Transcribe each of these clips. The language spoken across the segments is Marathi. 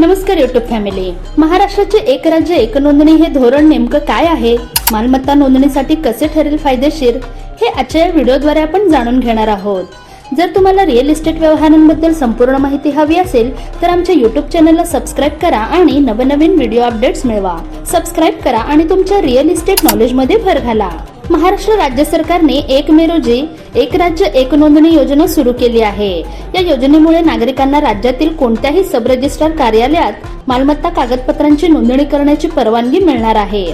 नमस्कार युट्यूब फॅमिली महाराष्ट्राचे एक राज्य एक नोंदणी हे धोरण नेमकं काय आहे? मालमत्ता नोंदणीसाठी कसे ठरेल फायदेशीर? हे आजच्या या व्हिडिओद्वारे आपण जाणून घेणार आहोत. जर तुम्हाला रिअल इस्टेट व्यवहारांबद्दल संपूर्ण माहिती हवी असेल तर आमच्या युट्यूब चॅनलला सबस्क्राईब करा आणि नवनवीन व्हिडिओ अपडेट्स मिळवा. सबस्क्राईब करा आणि तुमच्या रिअल इस्टेट नॉलेजमध्ये भर घाला. महाराष्ट्र राज्य सरकारने एक मे रोजी एक राज्य एक नोंदणी योजना सुरू केली आहे. या योजनेमुळे नागरिकांना राज्यातील कोणत्याही सब रजिस्ट्रार कार्यालयात मालमत्ता कागदपत्रांची नोंदणी करण्याची परवानगी मिळणार आहे.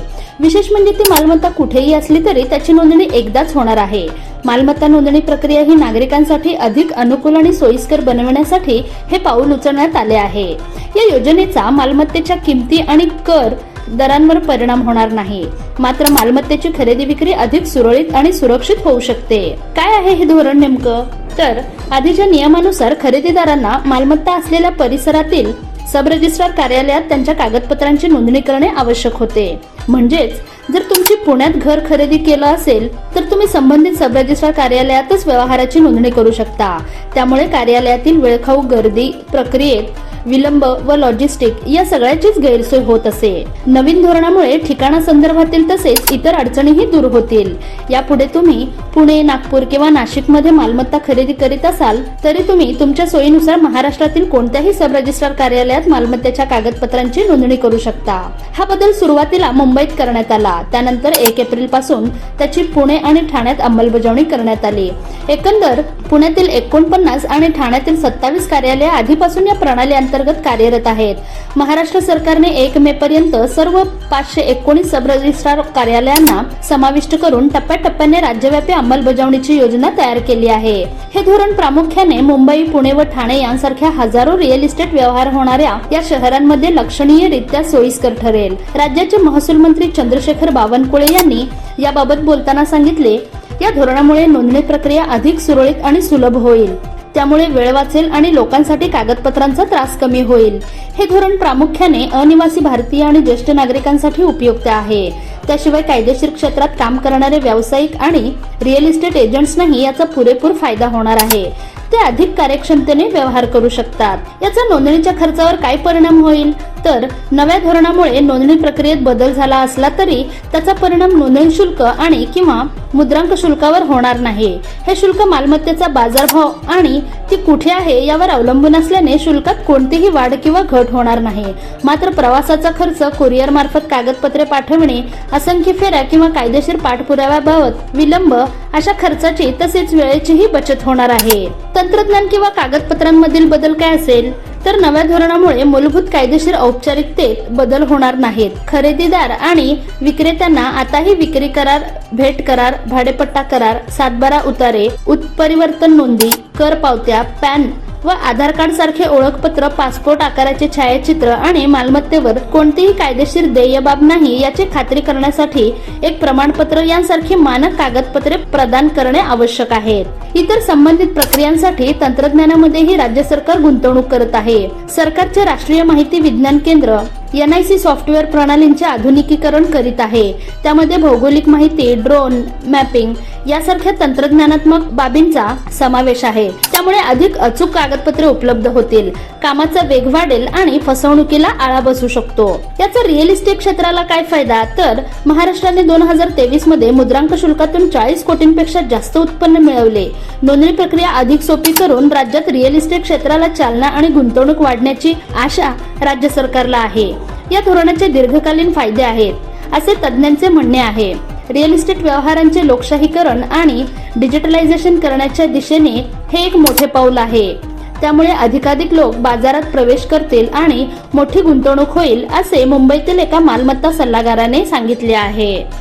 विशेष म्हणजे ती मालमत्ता कुठेही असली तरी त्याची नोंदणी एकदाच होणार आहे. मालमत्ता नोंदणी प्रक्रिया ही नागरिकांसाठी अधिक अनुकूल आणि सोयीस्कर बनवण्यासाठी हे पाऊल उचलण्यात आले आहे. या योजनेचा मालमत्तेच्या किमती आणि कर दरांवर परिणाम होणार नाही. मात्र मालमत्तेची खरेदी विक्री अधिक सुरळीत आणि सुरक्षित होऊ शकते. काय आहे हे धोरण नेमकं? तर आधीच्या नियमानुसार खरेदीदारांना मालमत्ता असलेल्या परिसरातील सब रजिस्ट्रार कार्यालयात त्यांच्या कागदपत्रांची नोंदणी करणे आवश्यक होते. म्हणजेच जर तुमची पुण्यात घर खरेदी केलं असेल तर तुम्ही संबंधित सब रजिस्ट्रार कार्यालयातच व्यवहाराची नोंदणी करू शकता. त्यामुळे कार्यालयातील वेळखाऊ गर्दी प्रक्रियेत विलंब व लॉजिस्टिक या सगळ्याचीच गैरसोय होत असे. नवीन धोरणामुळे ठिकाणा संदर्भातील तसेच इतर अडचणीही दूर होतील. यापुढे तुम्ही पुणे नागपूर किंवा नाशिकमध्ये मालमत्ता खरेदी करीत असाल तरी तुम्ही तुमच्या सोयीनुसार महाराष्ट्रातील कोणत्याही सब रजिस्ट्रार कार्यालयात मालमत्तेच्या कागदपत्रांची नोंदणी करू शकता. हा बदल सुरुवातीला मुंबईत करण्यात आला. त्यानंतर एक एप्रिलपासून त्याची पुणे आणि ठाण्यात अंमलबजावणी करण्यात आली. एकंदर पुण्यातील एकोणपन्नास आणि ठाण्यातील सत्तावीस कार्यालय आधीपासून या प्रणाली अंतर्गत कार्यरत आहेत. महाराष्ट्र सरकारने एक मे पर्यंत सर्व पाचशे एकोणीस सब रजिस्ट्रार कार्यालयांना समाविष्ट करून टप्प्याटप्प्याने राज्यव्यापी अंमलबजावणीची योजना तयार केली आहे. हे धोरण प्रामुख्याने मुंबई पुणे व ठाणे यांसारख्या हजारो रिअल इस्टेट व्यवहार होणाऱ्या या शहरांमध्ये लक्षणीयरित्या सोयीस्कर ठरेल. राज्याचे महसूल मंत्री चंद्रशेखर बावनकुळे यांनी याबाबत बोलताना सांगितले या धोरणामुळे नोंदणी प्रक्रिया अधिक सुरळीत आणि सुलभ होईल. त्यामुळे वेळ वाचेल आणि लोकांसाठी कागदपत्रांचा त्रास कमी होईल. हे धोरण प्रामुख्याने अनिवासी भारतीय आणि ज्येष्ठ नागरिकांसाठी उपयुक्त आहे. त्याशिवाय कायदेशीर क्षेत्रात काम करणारे व्यावसायिक आणि रिअल इस्टेट एजंट्सनाही याचा पुरेपूर फायदा होणार आहे. ते अधिक कार्यक्षमतेने व्यवहार करू शकतात. याचा नोंदणीच्या खर्चावर काय परिणाम होईल? तर नव्या धोरणामुळे नोंदणी प्रक्रियेत बदल झाला असला तरी त्याचा परिणाम नोंदणी शुल्क आणि किंवा मुद्रांक शुल्कावर होणार नाही. हे शुल्क मालमत्तेचा बाजारभाव आणि ती कुठे आहे यावर अवलंबून असल्याने शुल्कात कोणतीही वाढ किंवा घट होणार नाही. मात्र प्रवासाचा खर्च कुरिअर मार्फत कागदपत्रे पाठविणे असंख्य फेऱ्या किंवा कायदेशीर पाठपुराव्याबाबत विलंब अशा खर्चाची तसेच वेळेचीही बचत होणार आहे. तंत्रज्ञान किंवा कागदपत्रांमधील बदल काय असेल? तर नव्या धोरणामुळे मूलभूत कायदेशीर औपचारिकतेत बदल होणार नाहीत. खरेदीदार आणि विक्रेत्यांना आताही विक्री करार भेट करार भाडेपट्टा करार सातबारा उतारे उत्परिवर्तन नोंदी कर पावत्या पॅन व आधार कार्ड सारखे ओळखपत्र पासपोर्ट आकाराचे छायाचित्र आणि मालमत्तेवर कोणतीही कायदेशीर देयबाब नाही याची खात्री करण्यासाठी एक प्रमाणपत्र यांसारखी मानक कागदपत्रे प्रदान करणे आवश्यक आहे. इतर संबंधित प्रक्रियांसाठी तंत्रज्ञानामध्येही राज्य सरकार गुंतवणूक करत आहे. सरकारचे राष्ट्रीय माहिती विज्ञान केंद्र एनआयसी सॉफ्टवेअर प्रणालींचे आधुनिकीकरण करीत आहे. त्यामध्ये भौगोलिक माहिती ड्रोन मॅपिंग यासारख्या तंत्रज्ञानात्मक बाबींचा समावेश आहे. त्यामुळे अधिक अचूक कागदपत्रे उपलब्ध होतील. कामाचा वेग वाढेल आणि फसवणुकीला आळा बसू शकतो. याचा रिअल इस्टेट क्षेत्राला काय फायदा? तर महाराष्ट्राने दोन हजार तेवीसमध्ये मुद्रांक शुल्कातून चाळीस कोटींपेक्षा जास्त उत्पन्न मिळवले. नोंदणी प्रक्रिया अधिक सोपी करून राज्यात रिअल इस्टेट क्षेत्राला चालना आणि गुंतवणूक वाढण्याची आशा राज्य सरकारला आहे. या धोरणाचे दीर्घकालीन फायदे आहेत असे तज्ज्ञांचे म्हणणे आहे. रिअल इस्टेट व्यवहारांचे लोकशाहीकरण आणि डिजिटलायझेशन करण्याच्या दिशेने हे एक मोठे पाऊल आहे. त्यामुळे अधिकाधिक लोक बाजारात प्रवेश करतील आणि मोठी गुंतवणूक होईल असे मुंबईतील एका मालमत्ता सल्लागाराने सांगितले आहे.